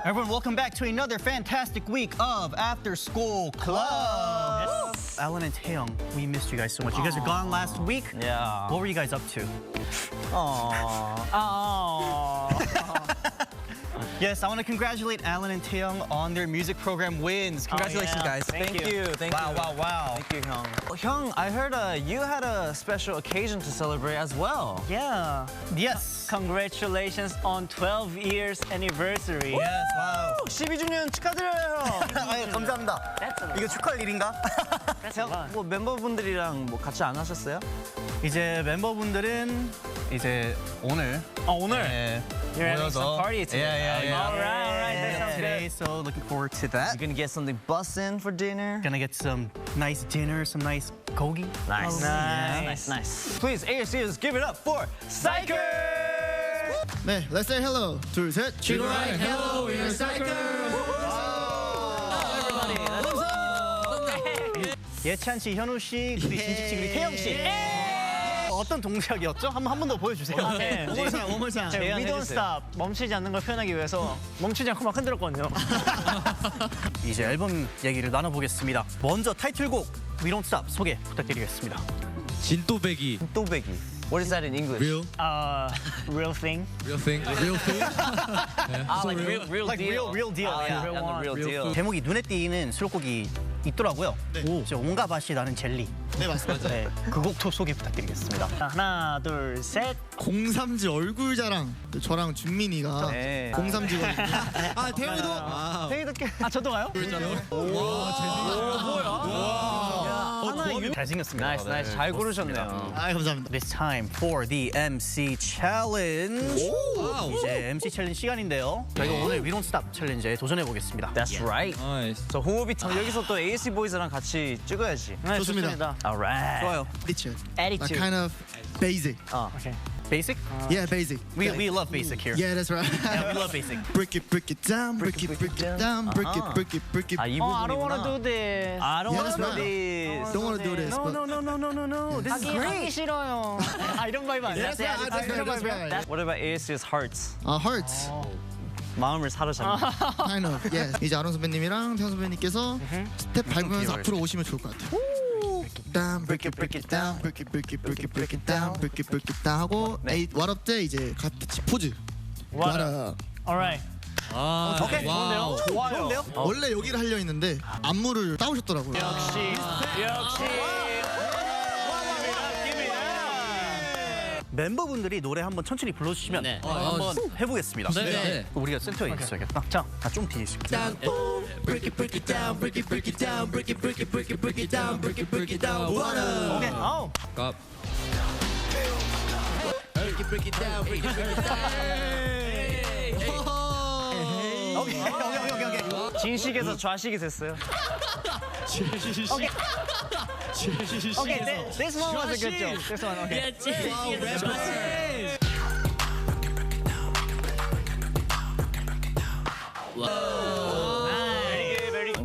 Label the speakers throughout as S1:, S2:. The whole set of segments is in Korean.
S1: Everyone, welcome back to another fantastic week of After School Club. Alan and Taeyong, we missed you guys so much. You guys were gone last week.
S2: Yeah.
S1: What were you guys up to?
S2: Oh.
S1: Yes, I want to congratulate Alan and Taeyong on their music program wins. Congratulations, guys.
S2: Thank, you. Thank
S1: Wow,
S2: you.
S1: wow, wow.
S2: Thank you, Hyung. Oh, Hyung, I heard uh, you had a special occasion to celebrate as well.
S3: Yeah.
S1: Yes.
S3: Congratulations on 12 years anniversary.
S1: Yes, wow.
S2: 12주년 축하드려요.
S1: 아유, 감사합니다.
S3: That's a lot.
S1: 이거 축하할 일인가?
S3: That's a lot.
S2: 뭐 멤버분들이랑 뭐 같이 안 하셨어요?
S1: 이제 멤버분들은 이제 오늘
S3: 어, 오늘
S1: 네,
S3: You're having some
S1: 모여서
S3: party today.
S1: Yeah, yeah, yeah.
S3: All right, all right. That
S1: Yeah,
S3: sounds
S1: today,
S3: good.
S1: so looking forward to that.
S2: You gonna get something bussin' for dinner?
S1: Gonna get some nice dinner, some nice gogi.
S2: Nice.
S3: Nice.
S2: nice, nice. Please, ASCers, give it up for Psychers!
S4: 네, let's say hello. 둘, 셋.
S5: Right, hello, we're Psychers.
S1: 예찬 씨, 현우 씨, 그리고 진식 씨, 그리고 태영 씨. 어떤 동작이었죠? 한번 한 번 더 보여주세요.
S3: 네, 네.
S4: 오물상.
S3: We don't
S2: 재현해주세요.
S3: stop. 멈추지 않는 걸 표현하기 위해서 멈추지 않고 막 흔들었거든요.
S1: 이제 앨범 얘기를 나눠보겠습니다. 먼저 타이틀곡 We Don't Stop 소개 부탁드리겠습니다.
S5: 진또배기.
S2: 또배기. What is that in English?
S5: Real,
S3: Uh, real thing.
S5: real thing, real thing.
S2: Ah, like real, real
S1: Like
S2: deal.
S1: real, real deal.
S2: Ah,
S1: yeah.
S2: yeah,
S3: Real one.
S2: real
S5: Real
S2: deal.
S1: 제목이 눈에 띄는 수록곡이 있더라고요. 이제 온갖 맛이 나는 젤리.
S4: 네, 맞습니다.
S1: 네, 그 곡도 소개 부탁드리겠습니다.
S3: 자, 하나, 둘, 셋.
S4: 03지 얼굴 자랑. 저랑 준민이가
S2: 네.
S4: 03지거든요. 아, 태영이도. 아,
S3: 아, 저도 가요?
S1: 잘생겼습니다.
S2: 나이스, 나이스.
S1: 네,
S2: 잘. 고르셨네요.
S4: 아, 감사합니다.
S1: This time for the MC challenge. 이제 MC 챌린지 시간인데요. 저희가 오늘 We Don't Stop 챌린지에 도전해 보겠습니다.
S2: That's right.
S5: Nice.
S2: 저 호흡이 참 여기서 또 ASC 보이즈랑 같이 찍어야지.
S3: 네,
S4: 좋습니다.
S3: 좋습니다.
S2: Alright.
S1: 좋아요.
S4: Attitude.
S3: Attitude.
S4: Kind of basic.
S3: 오케이.
S1: Basic?
S4: Yeah, basic.
S1: We we love basic here.
S4: Yeah, that's right.
S1: Yeah, we love basic.
S4: break it, break it down, break it, break it down, break it, break it, break it.
S2: 아, 이
S3: 어, I don't wanna
S2: 부분이구나.
S3: do this.
S2: I don't
S4: Yeah,
S2: wanna
S4: that's
S2: do
S4: right.
S2: this.
S4: Don't want to do this.
S1: No,
S4: but-
S1: no, no, no, no, no, no. This is
S3: 하기, 하기 싫어요. 아, 이런 바이브 아니야?
S4: That's right, that's right, that's right.
S2: What about ASC's hearts?
S4: 아, hearts.
S2: 마음을 사로잡는.
S4: Kind of. Yeah. 이제 아론 선배님이랑 태영 선배님께서 스텝 밟으면서 앞으로 오시면 좋을 것 같아요. Down, break it, break it down, break it, break it, break it, break it down, break it, break it down 하고 에이 왓업 때 이제 같이 포즈.
S3: What
S4: 왓업.
S3: Alright.
S5: 아,
S1: 오케이.
S5: 와우.
S1: 좋은데요?
S4: 원래 여기를 하려 했는데 안무를 따오셨더라고요.
S3: 역시. 역시.
S1: 멤버분들이 노래 한번 천천히 불러주시면
S5: 네.
S1: 한번 해보겠습니다.
S5: 네, 네.
S1: 우리가 센터에 있어야겠다. 자, 좀 뒤에 있을게요.
S5: Break it, break it down, break it, break it down, break it, break it, break it, break it down, break it, break it down. What up?
S1: 오케이. 아우.
S5: 갑. Break it, break it down, break it, break it down.
S1: 오케이, 오케이, 오케이, 오케이, 오케이.
S3: 진식에서 좌식이 됐어요. 오케이. 오케이, th- this one was a good joke. This one, okay.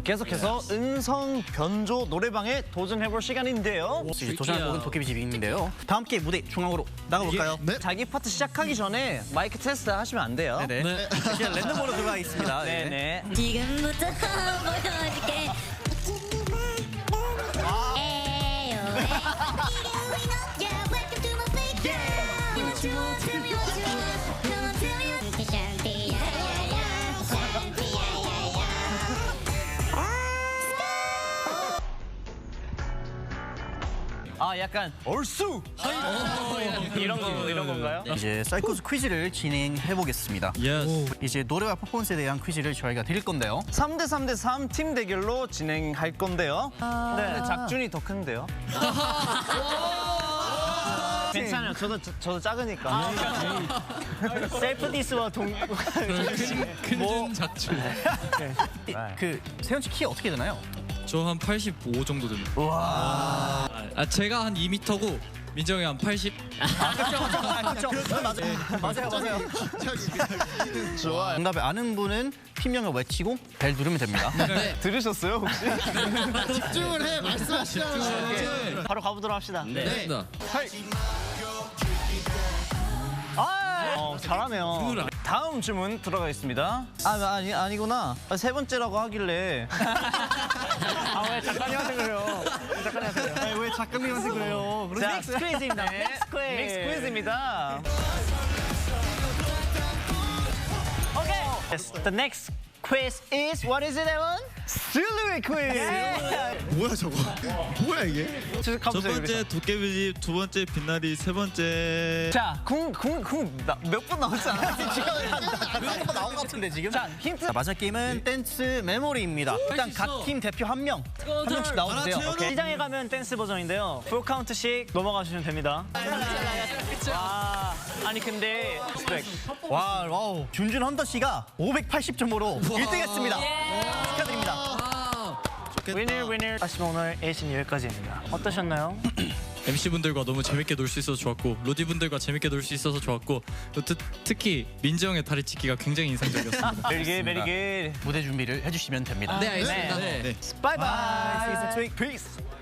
S2: 계속해서 음성 변조 노래방에 도전해볼 시간인데요.
S1: 도전할 곡은 도깨비 집인데요. 다 함께 무대 중앙으로 나가볼까요?
S4: 네.
S2: 자기 파트 시작하기 전에 마이크 테스트 하시면 안 돼요.
S1: 네네. 이제 랜덤으로 들어가 있습니다. 네.
S2: 네네.
S6: 지금부터 보여줄게
S2: 아 약간 얼쑤.
S3: 이런 거, 이런 건가요?
S1: 이제 사이코스 퀴즈를 진행해 보겠습니다. 이제 노래와 퍼포먼스에 대한 퀴즈를 저희가 드릴 건데요.
S2: 3대 3대 3 팀 대결로 진행할 건데요. 네. 작준이 더 큰데요. 괜찮아요. 저도 저, 저도 작으니까.
S3: 셀프 디스와 동.
S5: 큰준 작주.
S1: 이- 그 세현 씨 키 어떻게 되나요?
S5: 저 한 85 정도 됩니다. 와. 아, 제가 한 2m고 민정이 한 80.
S1: 그렇죠. 맞아요. 맞아요. 맞아요. 좋아요. 정답을 아는 분은 팀명을 외치고 벨 누르면 됩니다.
S2: 들으셨어요 혹시?
S4: 집중을 해 말씀하시잖아요.
S3: 바로 가보도록 합시다.
S5: 네.
S3: 아, 어, 잘하네요.
S2: 다음 주문 들어가겠습니다. 아 아니 아니구나. 아, 세 번째라고 하길래
S3: 아 왜 작가님한테 그래요? 왜 작가님한테 그래요?
S1: 아니, 왜 작가님한테 그래요?
S2: 자,
S3: 믹스 퀴즈입니다.
S2: 네,
S3: 믹스 퀴즈.
S2: 믹스 퀴즈입니다.
S3: Okay. Yes, the next quiz is what is it, Evan?
S2: 슬루의 퀴즈.
S4: 뭐야 저거? 뭐야 이게?
S7: 첫첫 번째 도깨비집, 두 번째 빛나리, 세 번째
S2: 자, 궁궁궁몇분 남았지 않아?
S1: 지금 한한번 나온 것 같은데 지금. 자 힌트. 마지막 게임은 댄스 메모리입니다. 일단 각 팀 대표 한 명, 한 명씩 나오세요. 오케이.
S3: 시장에 가면 댄스 버전인데요. 풀 카운트씩 넘어가 주시면 됩니다. 아, 아니 근데 스펙.
S1: 와, 와우. 준준 헌더 씨가 580점으로 1등했습니다. 축하드립니다.
S3: 위너 위너. 하시면 오늘 에이신 여기까지입니다. 어떠셨나요?
S5: MC 분들과 너무 재밌게 놀 수 있어서 좋았고 로디 분들과 재밌게 놀 수 있어서 좋았고 또 특, 특히 민지 형의 다리 찢기가 굉장히 인상적이었습니다.
S3: 메리게 메리게.
S1: 무대 준비를 해주시면 됩니다.
S5: 네 알겠습니다.
S3: 바이바이. See you next week. Peace.